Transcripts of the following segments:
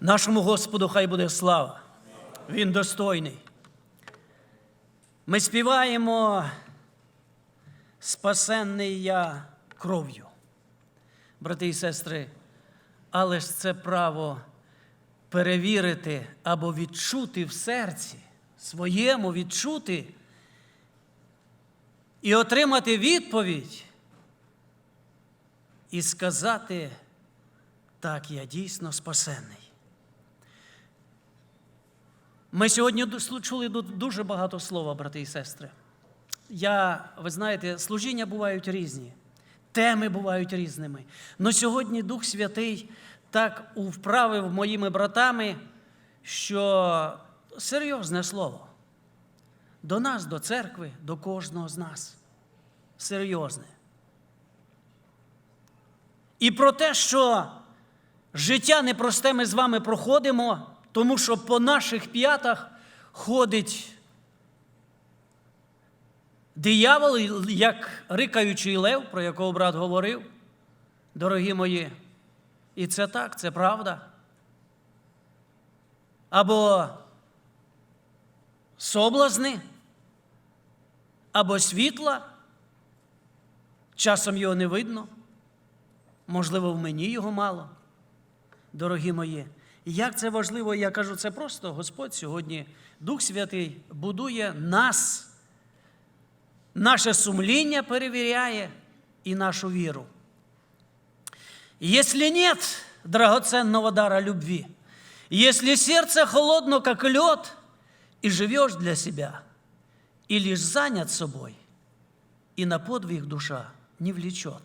Нашому Господу хай буде слава. Він достойний. Ми співаємо спасенний я кров'ю. Брати і сестри, але ж це право перевірити або відчути в серці, своєму відчути і отримати відповідь і сказати, так, я дійсно спасенний. Ми сьогодні чули дуже багато слова, брати і сестри. Я, ви знаєте, служіння бувають різні, теми бувають різними. Но сьогодні Дух Святий так вправив моїми братами, що серйозне слово. До нас, до церкви, до кожного з нас. Серйозне. І про те, що життя непросте ми з вами проходимо, тому що по наших п'ятах ходить диявол, як рикаючий лев, про якого брат говорив, дорогі мої. І це так, це правда. Або соблазни, або світла. Часом його не видно. Можливо, в мені його мало. Дорогі мої. І Як це важливо, я кажу, це просто Господь сьогодні, Дух Святий, будує нас, наше сумління перевіряє і нашу віру. Если нет драгоценного дара любви, если сердце холодно, как лед, и живешь для себя, и лишь занят собой, и на подвиг душа не влечет,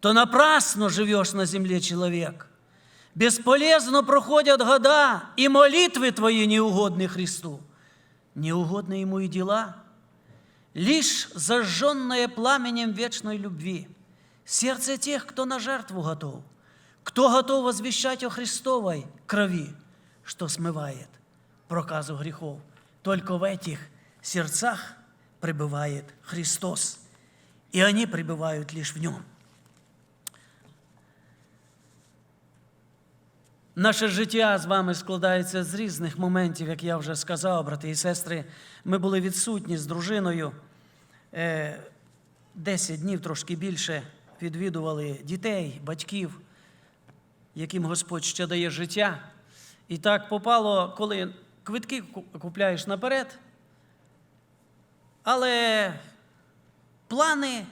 то напрасно живешь на земле человек. – Бесполезно проходят года, и молитвы твои неугодны Христу. Неугодны Ему и дела, лишь зажженное пламенем вечной любви, сердце тех, кто на жертву готов, кто готов возвещать о Христовой крови, что смывает проказу грехов. Только в этих сердцах пребывает Христос, и они пребывают лишь в Нем. Наше життя з вами складається з різних моментів, як я вже сказав, брати і сестри. Ми були відсутні з дружиною. Е, 10 днів трошки більше відвідували дітей, батьків, яким Господь ще дає життя. І так попало, коли квитки купляєш наперед, але плани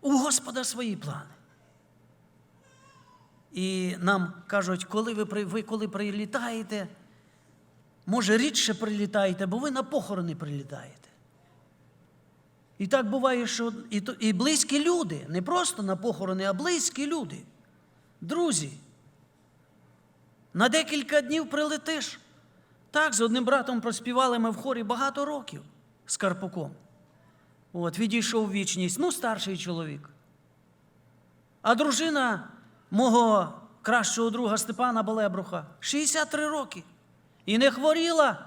у Господа свої плани. І нам кажуть, коли ви, ви коли прилітаєте, може рідше прилітаєте, бо ви на похорони прилітаєте. І так буває, що і, і близькі люди, не просто на похорони, а близькі люди, друзі. На декілька днів прилетиш. Так, з одним братом проспівали ми в хорі багато років з Карпуком. От, відійшов вічність, ну, старший чоловік. А дружина мого кращого друга Степана Балебруха 63 роки. І не хворіла.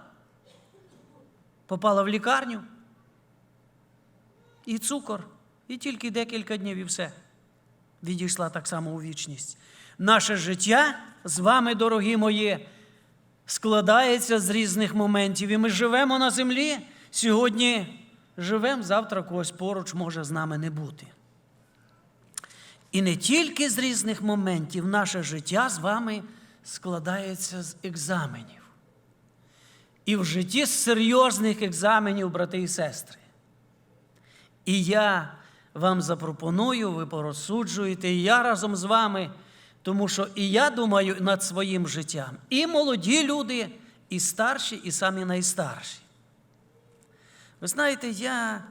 Попала в лікарню. І цукор, і тільки декілька днів, і все. Відійшла так само у вічність. Наше життя з вами, дорогі мої, складається з різних моментів. І ми живемо на землі. Сьогодні живемо, завтра когось поруч може з нами не бути. І не тільки з різних моментів наше життя з вами складається з екзаменів. І в житті з серйозних екзаменів, брати і сестри. І я вам запропоную, ви порозсуджуєте, і я разом з вами, тому що і я думаю над своїм життям. І молоді люди, і старші, і самі найстарші. Ви знаєте, я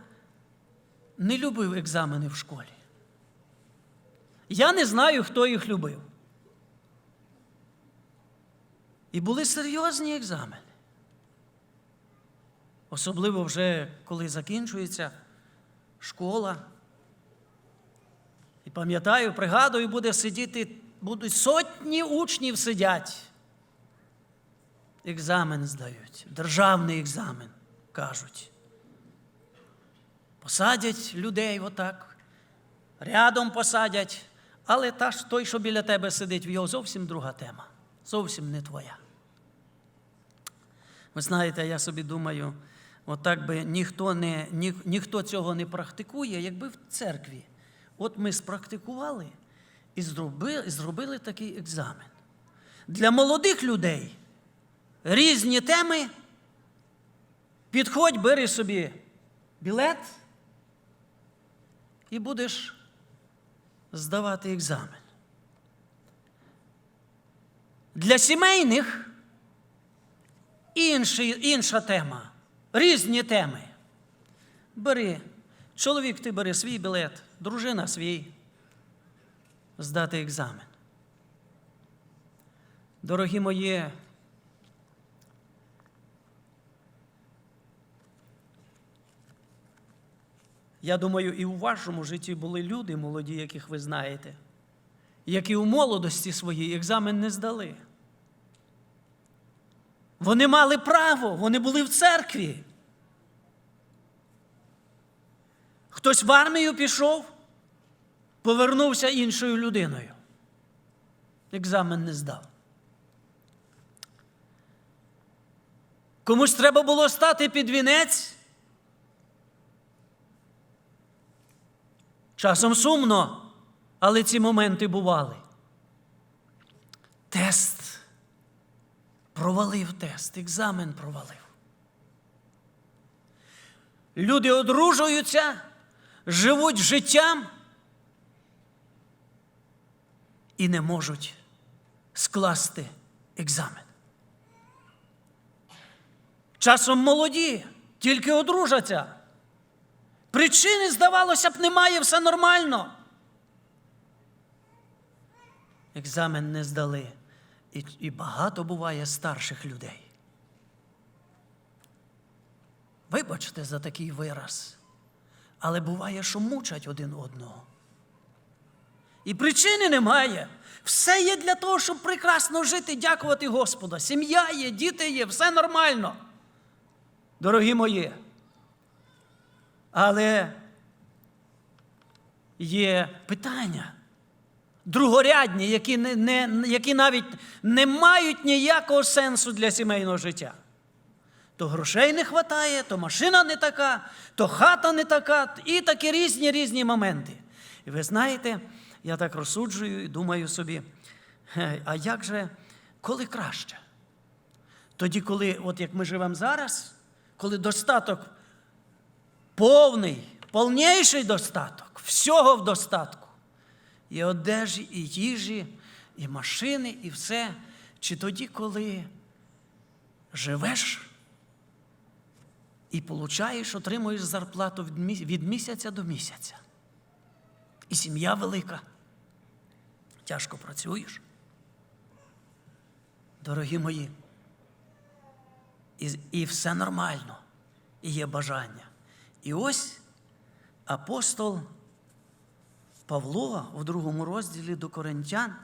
не любив екзамени в школі. Я не знаю, хто їх любив. І були серйозні екзамени. Особливо вже коли закінчується школа. І пам'ятаю, пригадую, буде сидіти, будуть сотні учнів сидять. Екзамен здають, державний екзамен, кажуть. Посадять людей отак, рядом посадять, Але та ж той, що біля тебе сидить, в його зовсім друга тема. Зовсім не твоя. Ви знаєте, я собі думаю, отак би ніхто, не, ні, ніхто цього не практикує, якби в церкві. От ми спрактикували і зробили, зробили такий екзамен. Для молодих людей різні теми. Підходь, бери собі білет і будеш здавати екзамен. Для сімейних інші, інша тема, різні теми. Бери, чоловік ти бери свій білет, дружина свій, здати екзамен. Дорогі мої, я думаю, і у вашому житті були люди молоді, яких ви знаєте, які у молодості своїй екзамен не здали. Вони мали право, вони були в церкві. Хтось в армію пішов, повернувся іншою людиною. Екзамен не здав. Комусь треба було стати під вінець. Часом сумно, але ці моменти бували. Тест. Провалив тест, екзамен провалив. Люди одружуються, живуть життям і не можуть скласти екзамен. Часом молоді, тільки одружаться. Причини, здавалося б, немає, все нормально. Екзамен не здали. І, і багато буває старших людей. Вибачте за такий вираз, але буває, що мучать один одного. І причини немає. Все є для того, щоб прекрасно жити, дякувати Господа. Сім'я є, діти є, все нормально. Дорогі мої. Але є питання другорядні, які, не, не, які навіть не мають ніякого сенсу для сімейного життя. То грошей не вистачає, то машина не така, то хата не така, і такі різні різні моменти. І ви знаєте, я так розсуджую і думаю собі, «Е, а як же, коли краще? Тоді, коли, от як ми живемо зараз, коли достаток повний, повніший достаток, всього в достатку. І одежі, і їжі, і машини, і все. Чи тоді, коли живеш і получаєш, отримуєш зарплату від місяця до місяця. І сім'я велика. Тяжко працюєш. Дорогі мої. І, і все нормально, і є бажання. І ось апостол Павло у другому розділі до Коринтян,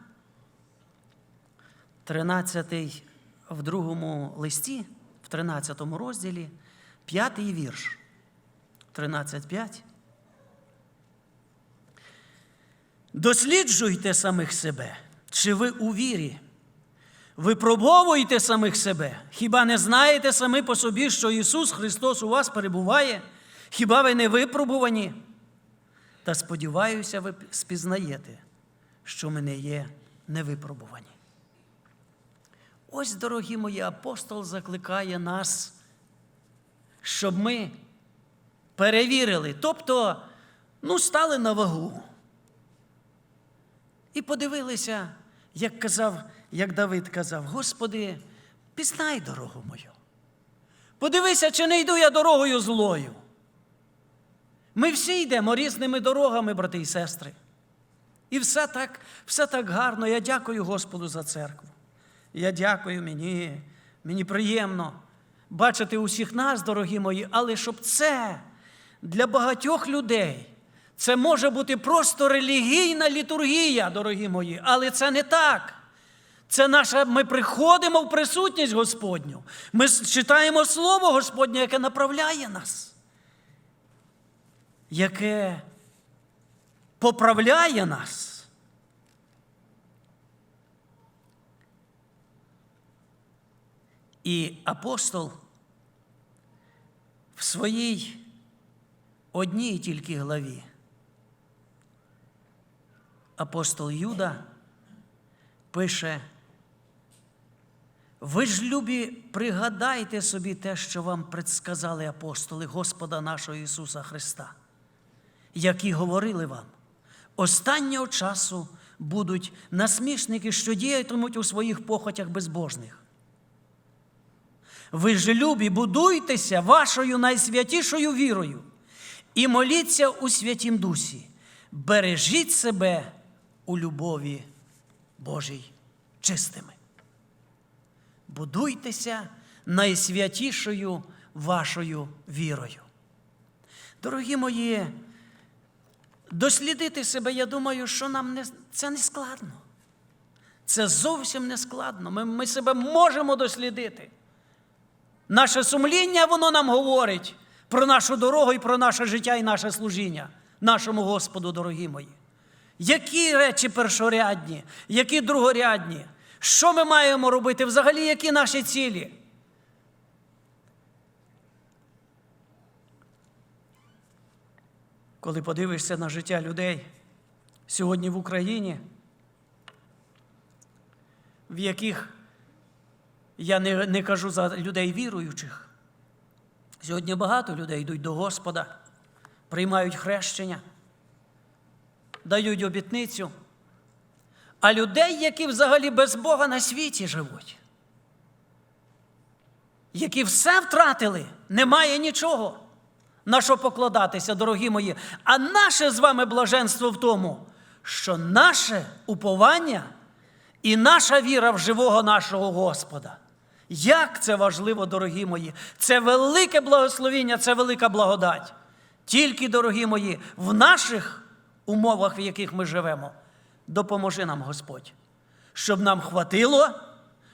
13 в другому листі, в 13 розділі, п'ятий вірш. 13.5. Досліджуйте самих себе, чи ви у вірі. Випробовуйте самих себе. Хіба не знаєте самі по собі, що Ісус Христос у вас перебуває? Хіба ви не випробувані? Та сподіваюся, ви спізнаєте, що ми не є невипробувані. Ось, дорогі мої, апостол закликає нас, щоб ми перевірили, тобто, ну, стали на вагу. І подивилися, як казав, як Давид казав: Господи, пізнай дорогу мою. Подивися, чи не йду я дорогою злою. Ми всі йдемо різними дорогами, брати і сестри. І все так, все так гарно. Я дякую Господу за церкву. Я дякую мені, мені приємно бачити усіх нас, дорогі мої, але щоб це для багатьох людей. Це може бути просто релігійна літургія, дорогі мої, але це не так. Це наша, ми приходимо в присутність Господню. Ми читаємо Слово Господнє, яке направляє нас, яке поправляє нас. І апостол в своїй одній тільки главі. Апостол Юда пише, ви ж, любі, пригадайте собі те, що вам предсказали апостоли Господа нашого Ісуса Христа які говорили вам, останнього часу будуть насмішники, що діятимуть у своїх похотях безбожних. Ви ж, любі, будуйтеся вашою найсвятішою вірою і моліться у Святім Дусі, бережіть себе у любові Божій чистими. Будуйтеся найсвятішою вашою вірою. Дорогі мої, дослідити себе, я думаю, що нам не, це не складно. Це зовсім не складно. Ми, ми себе можемо дослідити. Наше сумління, воно нам говорить про нашу дорогу і про наше життя і наше служіння, нашому Господу, дорогі мої. Які речі першорядні, які другорядні? Що ми маємо робити? Взагалі, які наші цілі? Коли подивишся на життя людей сьогодні в Україні, в яких я не, не кажу за людей віруючих. Сьогодні багато людей йдуть до Господа, приймають хрещення, дають обітницю. А людей, які взагалі без Бога на світі живуть, які все втратили, немає нічого, на що покладатися, дорогі мої. А наше з вами блаженство в тому, що наше уповання і наша віра в живого нашого Господа. Як це важливо, дорогі мої! Це велике благословіння, це велика благодать. Тільки, дорогі мої, в наших умовах, в яких ми живемо, допоможи нам Господь, щоб нам хватило,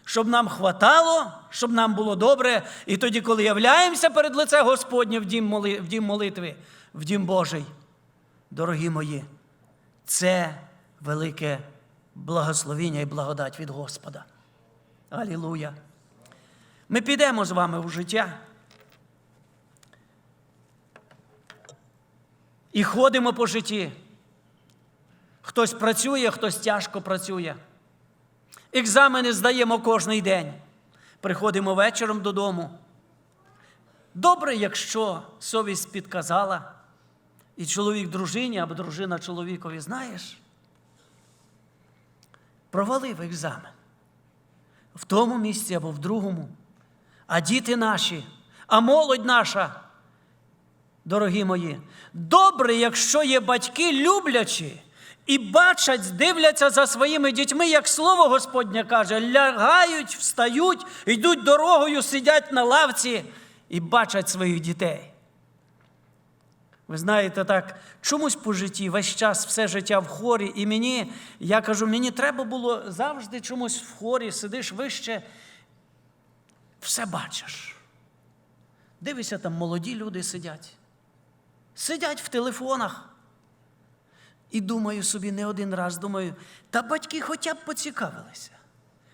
щоб нам хватало, щоб нам було добре. І тоді, коли являємося перед лице Господнє в дім, моли, в дім молитви, в дім Божий, дорогі мої, це велике благословіння і благодать від Господа. Алілуя! Ми підемо з вами в життя. І ходимо по житті. Хтось працює, хтось тяжко працює. Екзамени здаємо кожний день. Приходимо вечором додому. Добре, якщо совість підказала, і чоловік дружині або дружина чоловікові, знаєш, провалив екзамен в тому місці або в другому. А діти наші, а молодь наша, дорогі мої, добре, якщо є батьки люблячі і бачать, дивляться за своїми дітьми, як слово Господнє каже, лягають, встають, йдуть дорогою, сидять на лавці і бачать своїх дітей. Ви знаєте, так, чомусь по житті, весь час, все життя в хорі, і мені, я кажу, мені треба було завжди чомусь в хорі, сидиш вище, все бачиш. Дивися, там молоді люди сидять, сидять в телефонах. І думаю собі не один раз, думаю, та батьки хоча б поцікавилися,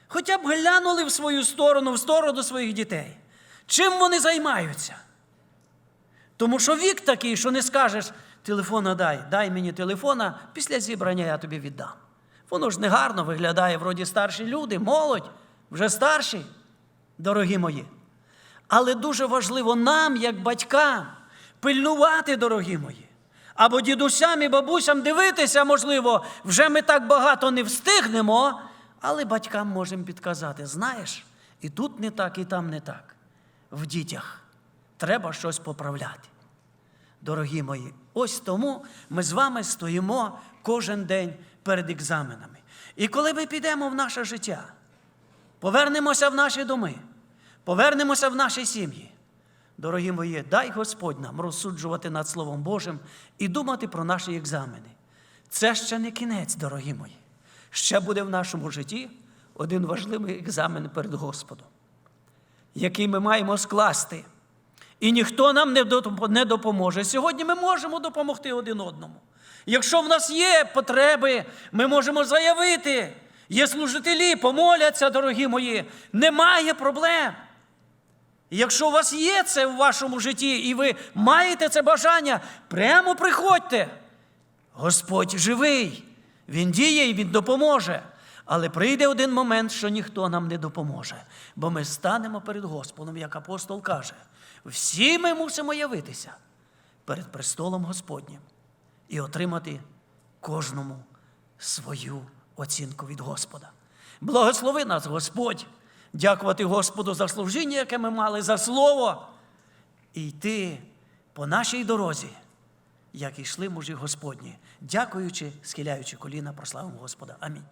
хоча б глянули в свою сторону, в сторону своїх дітей. Чим вони займаються? Тому що вік такий, що не скажеш, телефона дай, дай мені телефона, після зібрання я тобі віддам. Воно ж не гарно виглядає, вроді старші люди, молодь, вже старші, дорогі мої. Але дуже важливо нам, як батькам, пильнувати, дорогі мої. Або дідусям і бабусям дивитися, можливо, вже ми так багато не встигнемо, але батькам можемо підказати: знаєш, і тут не так, і там не так. В дітях треба щось поправляти. Дорогі мої, ось тому ми з вами стоїмо кожен день перед екзаменами. І коли ми підемо в наше життя, повернемося в наші доми, повернемося в наші сім'ї. Дорогі мої, дай Господь нам розсуджувати над Словом Божим і думати про наші екзамени. Це ще не кінець, дорогі мої. Ще буде в нашому житті один важливий екзамен перед Господом, який ми маємо скласти. І ніхто нам не допоможе. Сьогодні ми можемо допомогти один одному. Якщо в нас є потреби, ми можемо заявити. Є служителі, помоляться, дорогі мої. Немає проблем. Якщо у вас є це в вашому житті, і ви маєте це бажання, прямо приходьте. Господь живий, Він діє і Він допоможе. Але прийде один момент, що ніхто нам не допоможе, бо ми станемо перед Господом, як апостол каже. Всі ми мусимо явитися перед престолом Господнім і отримати кожному свою оцінку від Господа. Благослови нас, Господь, дякувати Господу за служіння, яке ми мали, за слово, і йти по нашій дорозі, як йшли мужі Господні, дякуючи, схиляючи коліна, прославимо Господа. Амінь.